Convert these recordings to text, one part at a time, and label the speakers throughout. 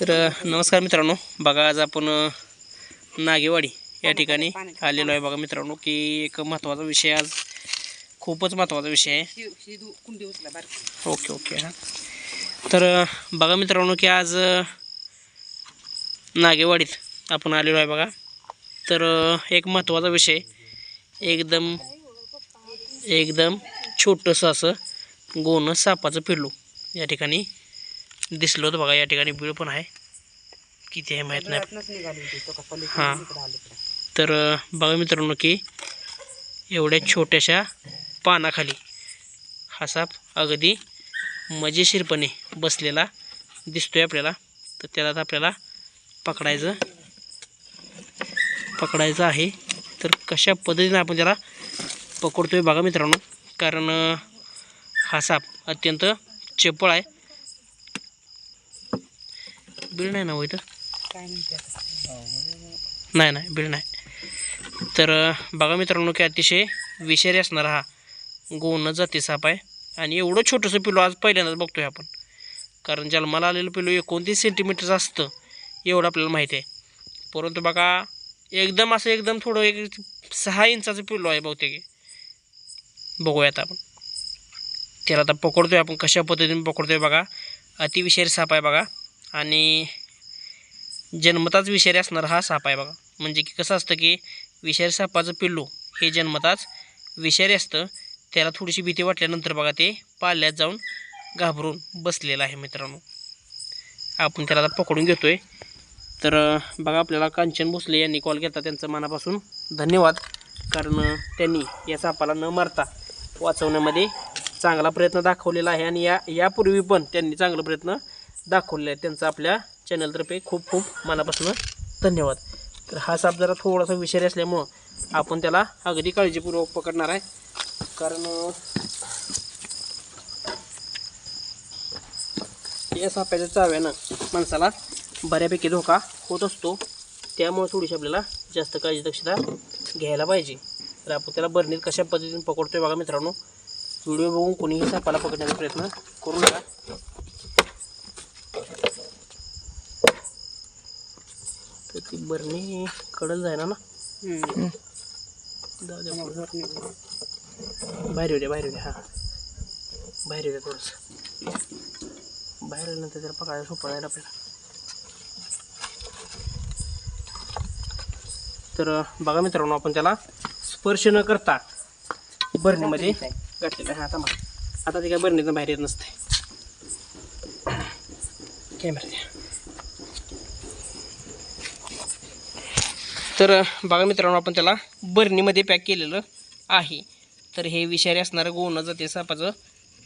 Speaker 1: तर नमस्कार मित्रांनो बघा आज आपण नागेवाडी या ठिकाणी आलेलो आहे बघा मित्रांनो की एक महत्त्वाचा विषय आज खूपच महत्त्वाचा विषय आहे. ओके ओके हां. तर बघा मित्रांनो की आज नागेवाडीत आपण आलेलो आहे बघा. तर एक महत्त्वाचा विषय एकदम एकदम छोटंसं असं गोणं सापाचं पिल्लू या ठिकाणी दिसलं होतं बघा या ठिकाणी बीळ पण आहे. किती आहे माहीत नाही. हां. तर बघा मित्रांनो की एवढ्या छोट्याशा पानाखाली हा साप अगदी मजेशीरपणे बसलेला दिसतोय आपल्याला. तर त्याला आपल्याला पकडायचं पकडायचं आहे. तर कशा पद्धतीने आपण त्याला पकडतोय बघा मित्रांनो. कारण हा साप अत्यंत चपळ आहे. बिळ नाही ना हो इथं? नाही नाही बिळ नाही. तर बघा मित्रांनो की अतिशय विषारी असणारा हा गोवणं जाती साप आहे. आणि एवढं छोटंसं पिलो आज पहिल्यांदाच बघतोय आपण. कारण जन्माला आलेलं पिलो एकोणतीस सेंटीमीटरचं असतं एवढं आपल्याला माहिती आहे. परंतु बघा एकदम असं एकदम थोडं एक सहा इंचाचं पिलो आहे बहुतेक. हे. बघूयात आपण. त्याला आता पकडतोय आपण कशा पद्धतीने पकडतोय बघा. अतिविषारी साप आहे बघा. आणि जन्मताच विषारी असणारा हा साप आहे बघा. म्हणजे की कसं असतं की विषारी सापाचं पिल्लू हे जन्मताच विषारी असतं. त्याला थोडीशी भीती वाटल्यानंतर बघा ते पाल्यात जाऊन घाबरून बसलेलं आहे मित्रांनो. आपण त्याला आता पकडून घेतोय. तर बघा आपल्याला कांचन भोसले यांनी कॉल केला. त्यांचं मनापासून धन्यवाद. कारण त्यांनी या सापाला न मारता वाचवण्यामध्ये चांगला प्रयत्न दाखवलेला आहे आणि या यापूर्वी पण त्यांनी चांगला प्रयत्न दाखवलेला आहे. त्यांचा आपल्या चॅनलतर्फे खूप खूप मनापासून धन्यवाद. तर हा साप जरा थोडासा विषारी असल्यामुळं आपण त्याला अगदी काळजीपूर्वक पकडणार आहे. कारण या साप्याच्या चाव्यानं माणसाला बऱ्यापैकी धोका होत असतो. त्यामुळे थोडीशी आपल्याला जास्त काळजी दक्षता घ्यायला पाहिजे. तर आपण त्याला बरणीत कशा पद्धतीने पकडतोय बघा मित्रांनो. व्हिडिओ बघून कोणीही सापाला पकडण्याचा प्रयत्न करू नका. तर ती बरणी कडल जाय ना? जाऊ द्या. बाहेर येऊ द्या बाहेर येऊ द्या हां. बाहेर येऊ द्या थोडंसं. बाहेर आल्यानंतर त्याला पकडायला सोपं जाईल आपल्याला तर बघा मित्रांनो आपण त्याला स्पर्श न करता बरणीमध्ये गाठलेलं आहे आता आता ते काय बरणीतून बाहेर येत नसते कॅमेरा तर बघा मित्रांनो आपण त्याला बरणीमध्ये पॅक केलेलं आहे. तर हे विषारी असणारं गोणाचं जाते सापाचं.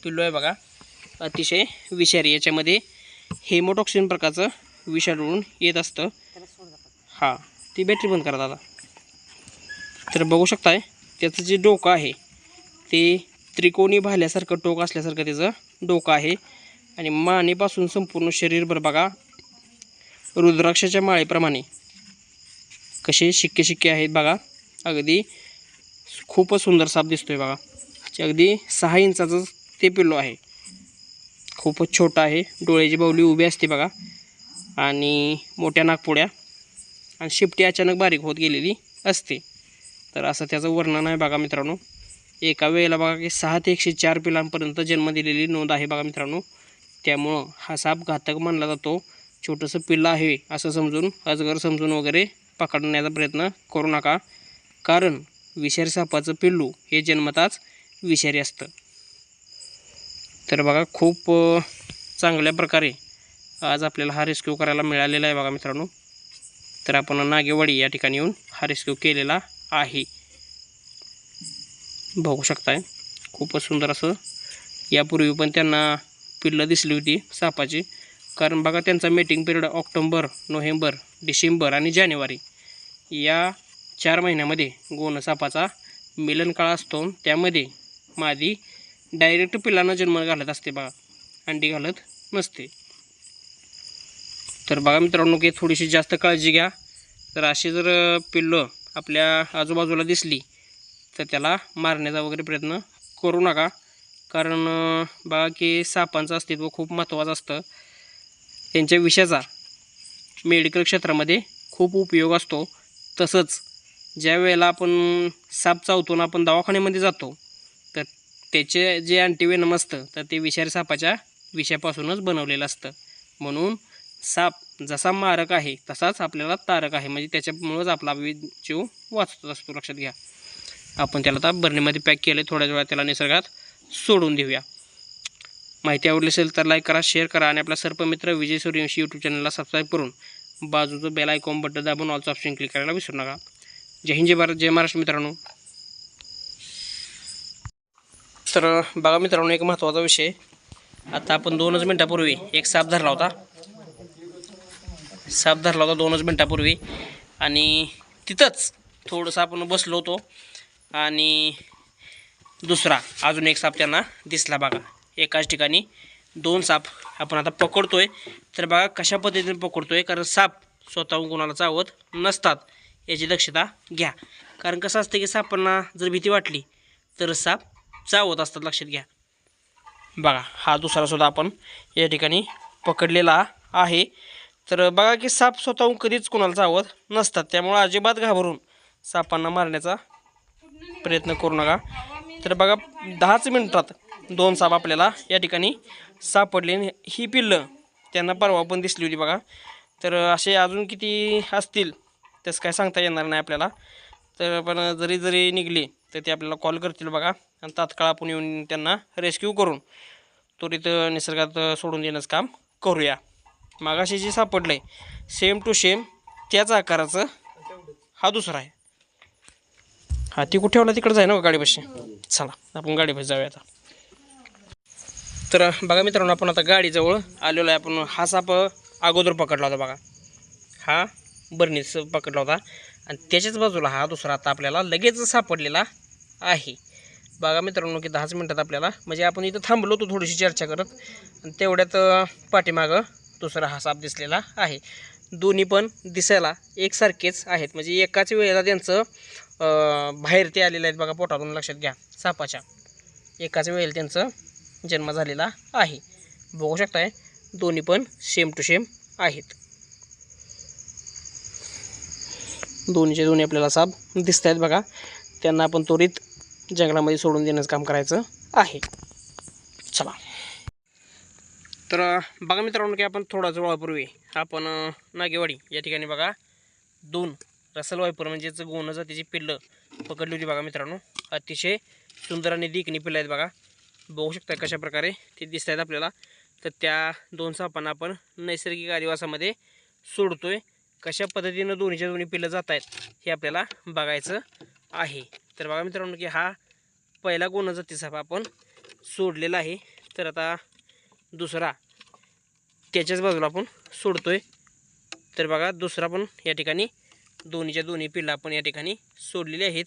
Speaker 1: पिल्लू आहे बघा. अतिशय विषारी. याच्यामध्ये हेमोटॉक्सिन प्रकारचं विषाणून येत असतं. हां ती बॅटरी बंद करा दादा. तर बघू शकताय त्याचं जे डोकं आहे ते त्रिकोणी भाल्यासारखं टोक असल्यासारखं त्याचं डोकं आहे. आणि मानेपासून संपूर्ण शरीरभर बघा रुद्राक्षाच्या माळेप्रमाणे कसे शिक्के शिक्के आहेत बघा. अगदी खूपच सुंदर साप दिसतोय बघा. अगदी सहा इंचाचं ते पिल्लो आहे. खूपच छोटा आहे. डोळ्याची बावली उभी असते बघा. आणि मोठ्या नागपुड्या आणि शिपटी अचानक बारीक होत गेलेली असते. तर असं त्याचं वर्णन आहे बघा मित्रांनो. एका वेळेला बघा की सहा ते एकशे चार पिलांपर्यंत जन्म दिलेली नोंद आहे बघा मित्रांनो. त्यामुळं हा साप घातक मानला जातो. छोटंसं पिल्लं आहे असं समजून अजगर समजून वगैरे पकडण्याचा प्रयत्न करू नका. कारण विषारी सापाचं पिल्लू हे जन्मताच विषारी असतं. तर बघा खूप चांगल्या प्रकारे आज आपल्याला हा रेस्क्यू करायला मिळालेला आहे बघा मित्रांनो. तर आपण नागेवाडी या ठिकाणी येऊन हा रेस्क्यू केलेला आहे. बघू शकताय. खूपच सुंदर असं यापूर्वी पण त्यांना पिल्लं दिसली होती सापाची. कारण बघा त्यांचा मीटिंग पिरियड ऑक्टोंबर नोव्हेंबर डिसेंबर आणि जानेवारी या चार महिन्यामध्ये गोण सापाचा मिलन काळ असतो. त्यामध्ये मादी डायरेक्ट पिल्लांना जन्म घालत असते बघा. अंडी घालत नसते. तर बघा मित्रांनो की थोडीशी जास्त काळजी घ्या. तर अशी जर पिल्लं आपल्या आजूबाजूला दिसली तर त्याला मारण्याचा वगैरे प्रयत्न करू नका. कारण बघा की सापांचं अस्तित्व खूप महत्त्वाचं असतं. त्यांच्या विषाचा मेडिकल क्षेत्रामध्ये खूप उपयोग असतो. तसंच ज्या वेळेला आपण साप चावतो ना आपण दवाखान्यामध्ये जातो तर त्याचे जे अँटीवेनम असतं तर ते विषारी सापाच्या विषापासूनच बनवलेलं असतं. म्हणून साप जसा मारक आहे तसाच आपल्याला तारक आहे. म्हणजे त्याच्यामुळंच आपला वि- जीव वाचत असतो. लक्षात घ्या. आपण त्याला आता बरणीमध्ये पॅक केले थोड्या वेळा त्याला निसर्गात सोडून देऊया. माहिती आवडली असेल तर लाईक करा शेअर करा आणि आपला सर्पमित्र विजय सूर्यवंशी यूट्यूब चॅनलला सबस्क्राईब करून बाजूचं बेल आयकॉन बटन दाबून ऑलचं ऑप्शन क्लिक करायला विसरू नका. जय हिंद जय भारत जय महाराष्ट्र मित्रांनो. तर बघा मित्रांनो एक महत्त्वाचा विषय. आता आपण दोनच मिनटापूर्वी एक साप धरला होता. साप धरला होता दोनच मिनटापूर्वी. आणि तिथंच थोडंसं आपण बसलो होतो. आणि दुसरा अजून एक साप त्यांना दिसला बघा. एकाच ठिकाणी दोन साप आपण आता पकडतोय. तर बघा कशा पद्धतीने पकडतोय कारण साप स्वतःहून कोणाला चावत नसतात याची दक्षता घ्या. कारण कसं असतं की सापांना जर भीती वाटली तर साप चावत असतात लक्षात घ्या. बघा हा दुसरा सुद्धा आपण या ठिकाणी पकडलेला आहे. तर बघा की साप स्वतःहून कधीच कोणाला चावत नसतात त्यामुळं अजिबात घाबरून सापांना मारण्याचा प्रयत्न करू नका. तर बघा दहाच मिनटात दोन साप आपल्याला या ठिकाणी सापडले. आणि ही पिल्लं त्यांना परवा पण दिसली होती बघा. तर असे अजून किती असतील तसं काय सांगता येणार नाही आपल्याला. तर पण जरी जरी निघली तर ते आपल्याला कॉल करतील बघा. आणि तात्काळ आपण येऊन त्यांना रेस्क्यू करून त्वरित निसर्गात सोडून देण्याचं काम करूया. मागाशी जे सापडलं आहे सेम टू सेम त्याच आकाराचं हा दुसरा आहे. हा ती कुठे ठेवला? तिकडे जाय ना गाडीपाशी? चला आपण गाडीपाशी जाऊया आता. तर बघा मित्रांनो आपण आता गाडीजवळ आलेलो आहे. आपण हा साप अगोदर पकडला होता बघा. हा बर्नीच पकडला होता. आणि त्याच्याच बाजूला हा दुसरा आता आपल्याला लगेच सापडलेला आहे. बघा मित्रांनो की दहाच मिनटात आपल्याला म्हणजे आपण इथं थांबलो होतो थोडीशी चर्चा करत. आणि तेवढ्यात पाठीमागं दुसरा हा साप दिसलेला आहे. दोन्ही पण दिसायला एकसारखेच आहेत. म्हणजे एकाच वेळेला त्यांचं बाहेर ते आलेले आहेत बघा पोटातून लक्षात घ्या. सापाच्या. एकाच वेळेला त्यांचं जन्म झालेला आहे. बघू शकताय दोन्ही पण सेम टू सेम आहेत. दोन्हीचे दोन्ही आपल्याला साप दिसत आहेत बघा. त्यांना आपण त्वरित जंगलामध्ये सोडून देण्याचं काम करायचं आहे. चला. तर बघा मित्रांनो की आपण थोडा वेळापूर्वी आपण नागेवाडी या ठिकाणी बघा. दोन रसल वायपर म्हणजेच गोण जातीची पिल्लं पकडली होती बघा मित्रांनो. अतिशय सुंदर आणि दिकणी पिल्लं आहेत बघा. बघू शकता कशा प्रकारे ते दिसत आहेत आपल्याला. तर त्या दोन सापांना आपण नैसर्गिक आदिवासामध्ये सोडतोय. कशा पद्धतीनं दोन्हीच्या दोन्ही पिल्लं जात आहेत हे आपल्याला बघायचं आहे. तर बघा मित्रांनो की हा पहिला गोण जाती साप आपण सोडलेला आहे. तर आता दुसरा त्याच्याच बाजूला आपण सोडतोय. तर बघा दुसरा पण या ठिकाणी दोन्हीच्या दोन्ही पिल्लं आपण या ठिकाणी सोडलेली आहेत.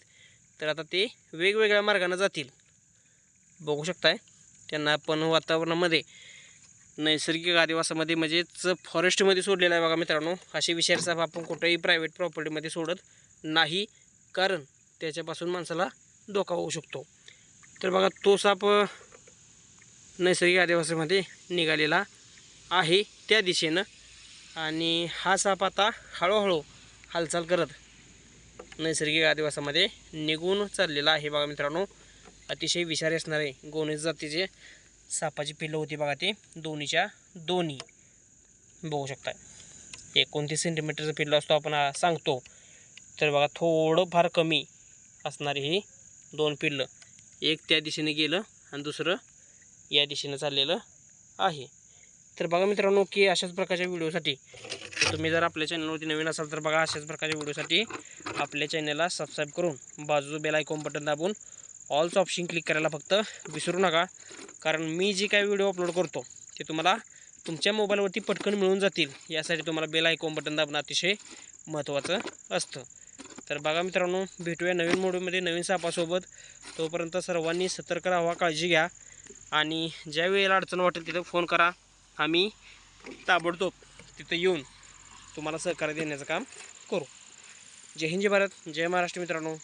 Speaker 1: तर आता ते वेगवेगळ्या मार्गाने जातील. बघू शकताय त्यांना आपण वातावरणामध्ये नैसर्गिक आदिवासामध्ये म्हणजेच फॉरेस्टमध्ये सोडलेला आहे बघा मित्रांनो. अशी विषारी साप आपण कुठेही प्रायव्हेट प्रॉपर्टीमध्ये सोडत नाही कारण त्याच्यापासून माणसाला धोका होऊ शकतो. तर बघा तो साप नैसर्गिक आदिवासामध्ये निघालेला आहे त्या दिशेनं. आणि हा साप आता हळूहळू हालचाल करत नैसर्गिक आदिवासामध्ये निघून चाललेला आहे बघा मित्रांनो. अतिशय विषारी असणारे गोनेज जातीचे सापाची पिल्लं होती बघा ते दोन्हीच्या दोन्ही. बघू शकता एकोणतीस सेंटीमीटरचं पिल्लं असतो आपण सांगतो. तर बघा थोडं फार कमी असणारी ही दोन पिल्लं. एक त्या दिशेने गेलं आणि दुसरं या दिशेनं चाललेलं आहे. तर बघा मित्रांनो की अशाच प्रकारच्या व्हिडिओसाठी तुम्ही जर आपल्या चॅनलवरती नवीन असाल तर बघा अशाच प्रकारच्या व्हिडिओसाठी आपल्या चॅनलला सबस्क्राईब करून बाजूचं बेल आयकॉन बटन दाबून ऑलचं ऑप्शन क्लिक करायला फक्त विसरू नका. कारण मी जी काही व्हिडिओ अपलोड करतो ते तुम्हाला तुमच्या मोबाईलवरती पटकन मिळून जातील. यासाठी तुम्हाला बेल आयकॉन बटन दाबणं अतिशय महत्त्वाचं असतं. तर बघा मित्रांनो भेटूया नवीन मोडमध्ये नवीन सापासोबत. तोपर्यंत सर्वांनी सतर्क राहा काळजी घ्या. आणि ज्या वेळेला अडचण वाटेल तिथं फोन करा. आम्ही ताबडतोब तिथं येऊन तुम्हाला सहकार्य देण्याचं काम करू. जय हिंद जय भारत जय महाराष्ट्र मित्रांनो.